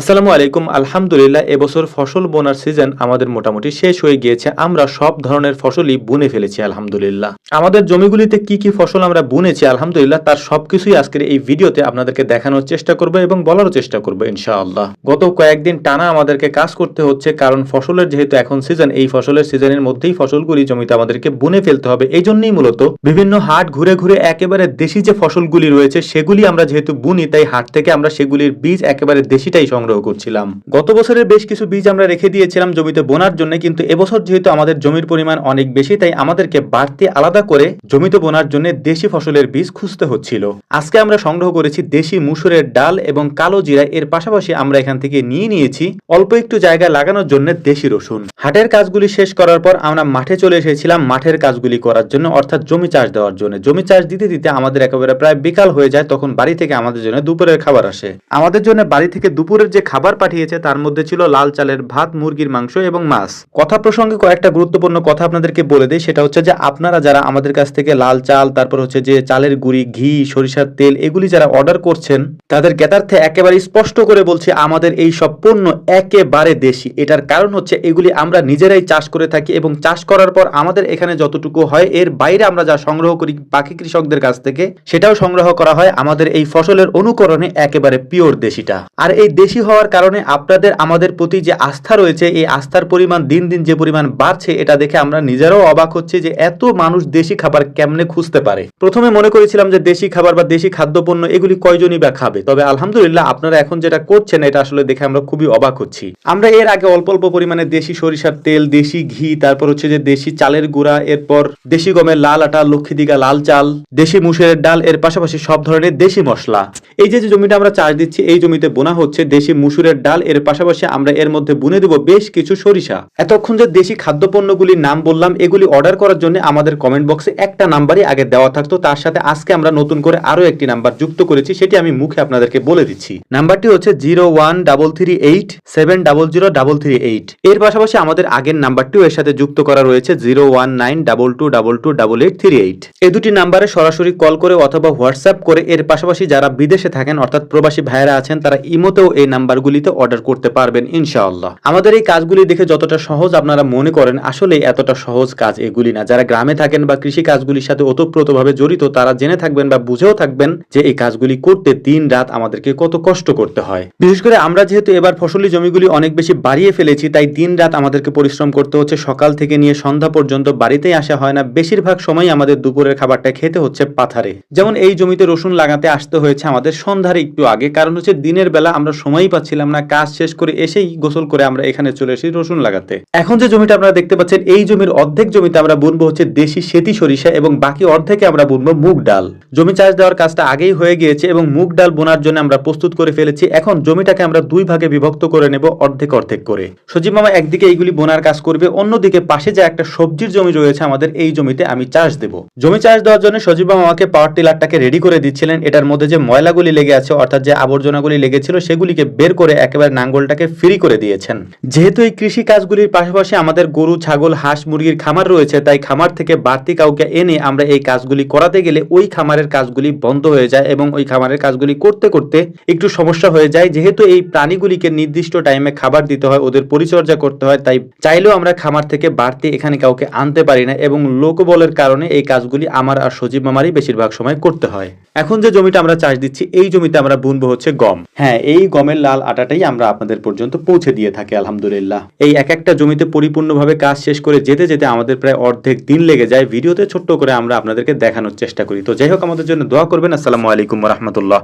আসসালামু আলাইকুম। আলহামদুলিল্লাহ, এবছর ফসল বোনার সিজন আমাদের মোটামুটি শেষ হয়ে গিয়েছে। আমরা সব ধরনের ফসলই বুনে ফেলেছি, আলহামদুলিল্লাহ। আমাদের জমিগুলিতে কি কি ফসল আমরা বুনেছি, আলহামদুলিল্লাহ, তার সবকিছুই আজকের এই ভিডিওতে আপনাদেরকে দেখানোর চেষ্টা করব এবং বলারও চেষ্টা করব, ইনশাআল্লাহ। গত কয়েকদিন টানা আমাদেরকে কাজ করতে হচ্ছে, কারণ ফসলের যেহেতু এখন সিজন, এই ফসলের সিজনের মধ্যেই ফসলগুলি জমিতে আমাদেরকে বুনে ফেলতে হবে। এই জন্যই মূলত বিভিন্ন হাট ঘুরে ঘুরে একেবারে দেশি যে ফসলগুলি রয়েছে, সেগুলি আমরা যেহেতু বুনি, তাই হাট থেকে আমরা সেগুলির বীজ একেবারে দেশিটাই সংগ্রহ করছিলাম। গত বছরের বেশ কিছু বীজ আমরা রেখে দিয়েছিলাম জমিতে বোনার জন্য, কিন্তু এবছর যেহেতু আমাদের জমির পরিমাণ অনেক বেশি, তাই আমাদেরকে বাড়তি আলাদা করে জমিতে বোনার জন্য দেশি ফসলের বীজ খুঁজতে হচ্ছিল। আজকে আমরা সংগ্রহ করেছি দেশি মুসুরের ডাল এবং কালো জিরা, এর পাশাপাশি আমরা এখান থেকে নিয়ে নিয়েছি অল্প একটু জায়গা লাগানোর জন্য দেশি রসুন। হাটের কাজগুলি শেষ করার পর আমরা মাঠে চলে এসেছিলাম মাঠের কাজগুলি করার জন্য, অর্থাৎ জমি চাষ দেওয়ার জন্য। জমি চাষ দিতে দিতে আমাদের একেবারে প্রায় বিকাল হয়ে যায়, তখন বাড়ি থেকে আমাদের জন্য দুপুরের খাবার আসে। আমাদের জন্য বাড়ি থেকে দুপুরের যে খাবার পাঠিয়েছে তার মধ্যে ছিল লাল চালের ভাত, মুরগির মাংস এবং মাছ। কথা প্রসঙ্গে কয়েকটা গুরুত্বপূর্ণ কথা আপনাদেরকে বলে দিই। সেটা হচ্ছে যে আপনারা যারা আমাদের কাছ থেকে লাল চাল, তারপর হচ্ছে যে চালের গুঁড়ি, ঘি, সরিষার তেল এগুলি যারা অর্ডার করছেন, তাদের জ্ঞাতার্থে একেবারে স্পষ্ট করে বলছি, আমাদের এই সব পণ্য একেবারে দেশি। এটার কারণ হচ্ছে এগুলি আমরা নিজেরাই চাষ করে থাকি এবং চাষ করার পর আমাদের এখানে যতটুকু হয়, এর বাইরে আমরা যা সংগ্রহ করি বাকি কৃষকদের কাছ থেকে, সেটাও সংগ্রহ করা হয়। আমাদের এই ফসলের অনুকরণে একেবারে পিওর দেশিটা। আর এই দেশি হওয়ার কারণে আপনাদের, আমাদের প্রতি যে আস্থা রয়েছে, এই আস্থার পরিমাণ দিন দিন যে পরিমাণ বাড়ছে, এটা দেখে আমরা নিজেরাও অবাক হচ্ছে যে এত মানুষ দেশি খাবার কেমনে খুঁজতে পারে। প্রথমে মনে করেছিলাম যে দেশি খাবার বা দেশি খাদ্যপণ্য, এগুলি কয়জনই বা খাবে? তবে আলহামদুলিল্লাহ আপনারা এখন যেটা করছেন, এটা আসলে দেখে আমরা খুবই অবাক হচ্ছি। আমরা এর আগে অল্প অল্প পরিমাণে দেশি সরিষার তেল, দেশি ঘি, তারপর হচ্ছে যে দেশি চালের গুঁড়া, এরপর দেশি গমের লাল আটা, লক্ষ্মী লক্ষ্মীদিঘা লাল চাল, দেশি মুসের ডাল, এর পাশাপাশি সব ধরনের দেশি মশলা। এই যে জমিটা আমরা চাষ দিচ্ছি, এই জমিতে বোনা হচ্ছে দেশি মুসুরের ডাল, এর পাশাপাশি আমরা এর মধ্যে বুনে দেব বেশ কিছু সরিষা। এতক্ষণ যে দেশি খাদ্যপণ্যগুলির নাম বললাম, এগুলি অর্ডার করার জন্য আমাদের কমেন্ট বক্সে একটা নাম্বারই আগে দেওয়া থাকতো, তার সাথে আজকে আমরা নতুন করে আরও একটি নাম্বার যুক্ত করেছি, সেটি আমি মুখে আপনাদেরকে বলে দিচ্ছি। নাম্বারটি হচ্ছে zero one double three eight seven double zero double three eight এর পাশাপাশি আমাদের আগের নাম্বারটিও এর সাথে যুক্ত করা রয়েছে zero one nine double two double two double eight three eight এই দুটি নাম্বারে সরাসরি কল করে অথবা হোয়াটসঅ্যাপ করে, এর পাশাপাশি যারা বিদেশে থাকেন, অর্থাৎ প্রবাসী ভাইয়েরা আছেন, তারা ইমোতেও এই নাম্বারগুলিতে অর্ডার করতে পারবেন, ইনশাআল্লাহ। আমাদের এই কাজগুলি দেখে যতটা সহজ আপনারা মনে করেন আসলে এতটা সহজ কাজ এগুলি না। যারা গ্রামে থাকেন বা কৃষি কাজগুলির সাথে ওতপ্রোতভাবে জড়িত, তারা জেনে থাকবেন বা বুঝেও থাকবেন যে এই কাজগুলি করতে দিন রাত আমাদেরকে কত কষ্ট করতে হয়। বিশেষ করে আমরা যেহেতু এবার ফসলি জমিগুলি অনেক বেশি বাড়িয়ে ফেলেছি, তাই দিন রাত আমাদেরকে পরিশ্রম করতে হচ্ছে। সকাল থেকে নিয়ে সন্ধ্যা পর্যন্ত বাড়িতেই আসা হয় না। বেশিরভাগ সময় আমাদের দুপুরের খাবারটা খেতে হচ্ছে পাথারে। যেমন এই জমিতে রসুন লাগাতে আসতে হয়েছে আমাদের সন্ধ্যার একটু আগে, কারণ হচ্ছে দিনের বেলা আমরা সময়ই পাচ্ছিলাম না, কাজ শেষ করে এসেই গোসল করে আমরা এখানে চলে এসেছি রসুন লাগাতে। এখন যে জমিটা আপনারা দেখতে পাচ্ছেন, এই জমির অর্ধেক জমিতে আমরা বুনবো হচ্ছে দেশি সেতি সরিষা এবং বাকি অর্ধেকে আমরা বুনবো মুগ ডাল। জমি চাষ দেওয়ার কাজটা আগেই হয়ে গিয়েছে এবং মুগ ডাল বোনার জন্য আমরা প্রস্তুত করে ফেলেছি। এখন জমিটাকে আমরা দুই ভাগে বিভক্ত করে নেব অর্ধেক অর্ধেক করে। সজীব মামা একদিকে এইগুলি বোনার কাজ করবে, অন্যদিকে পাশে যে একটা সবজির জমি রয়েছে আমাদের, এই জমিতে আমি চাষ দেব। জমি চাষ দেওয়ার জন্য সজীব মামা আমাকে পাওয়ার টিলারটাকে রেডি করে দিচ্ছিলেন। এটার মধ্যে যে ময়লাগুলি লেগে আছে, অর্থাৎ যে আবর্জনাগুলি লেগেছিল, সেগুলিকে বের করে একেবারে নাঙ্গলটাকে ফ্রি করে দিয়েছেন। যেহেতু এই কৃষি কাজগুলির পাশাপাশি আমাদের গরু, ছাগল, হাঁস, মুরগির খামার রয়েছে, তাই খামার থেকে বাড়তি কাউকে এনে আমরা এই কাজগুলি করাতে গেলে ওই খামারের কাজগুলি বন্ধ হয়ে যায় এবং ওই খামারের কাজগুলি করতে করতে একটু সমস্যা হয়ে যায়। যেহেতু এই প্রাণীগুলিকে নির্দিষ্ট টাইমে খাবার দিতে হয়, ওদের পরিচর্যা করতে হয়, তাই চাইলেও আমরা খামার থেকে বাড়তি এখানে কাউকে আনতে পারি না এবং লোকবলের কারণে এই কাজগুলি আমার আর সজীব মামারই বেশিরভাগ সময় করতে হয়। এখন যে জমিটা আমরা চাষ দিচ্ছি, এই জমিতে আমরা বুনবো হচ্ছে গম। হ্যাঁ এই গমের লাল আটাটাই আমরা আপনাদের পর্যন্ত পৌঁছে দিয়ে থাকি, আলহামদুলিল্লাহ। এই এক একটা জমিতে পরিপূর্ণভাবে কাজ শেষ করে যেতে যেতে আমাদের প্রায় অর্ধেক দিন লেগে যায়। ভিডিওতে ছোট্ট করে আমরা আপনাদেরকে দেখানোর চেষ্টা করি। তো যাই হোক, আমাদের জন্য দোয়া করবেন। আসসালামু আলাইকুম রহমতুল্লাহ।